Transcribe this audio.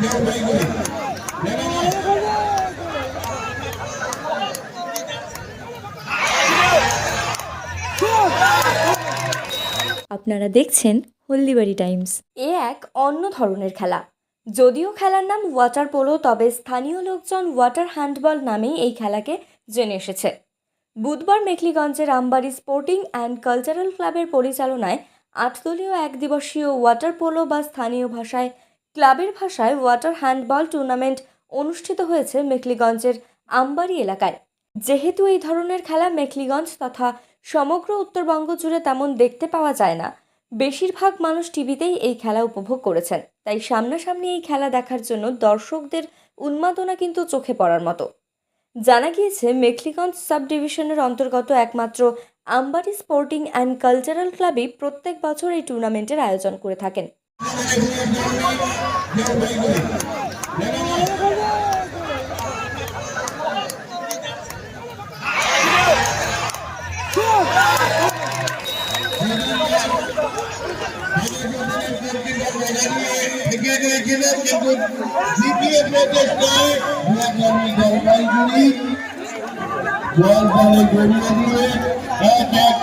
আপনারা দেখছেন হলদিবাড়ি টাইমস। এ এক অন্য ধরনের খেলা। যদিও খেলার নাম ওয়াটার পোলো, তবে স্থানীয় লোকজন ওয়াটার হ্যান্ডবল নামেই এই খেলাকে জেনে এসেছে। বুধবার মেখলিগঞ্জের আমবাড়ি স্পোর্টিং অ্যান্ড কালচারাল ক্লাবের পরিচালনায় আটদলীয় এক দিবসীয় ওয়াটার পোলো বা স্থানীয় ভাষায় ক্লাবের ভাষায় ওয়াটার হ্যান্ডবল টুর্নামেন্ট অনুষ্ঠিত হয়েছে মেখলিগঞ্জের আমবাড়ি এলাকায়। যেহেতু এই ধরনের খেলা মেখলিগঞ্জ তথা সমগ্র উত্তরবঙ্গ জুড়ে তেমন দেখতে পাওয়া যায় না, বেশিরভাগ মানুষ টিভিতেই এই খেলা উপভোগ করেছেন। তাই সামনাসামনি এই খেলা দেখার জন্য দর্শকদের উন্মাদনা কিন্তু চোখে পড়ার মতো। জানা গিয়েছে, মেখলিগঞ্জ সাব ডিভিশনের অন্তর্গত একমাত্র আম্বারি স্পোর্টিং অ্যান্ড কালচারাল ক্লাবই প্রত্যেক বছর এই টুর্নামেন্টের আয়োজন করে থাকেন। দ্বিতীয় প্রচেষ্টায় জলপাইগুড়ি জল দলে গড়িয়ে দিয়ে এক এক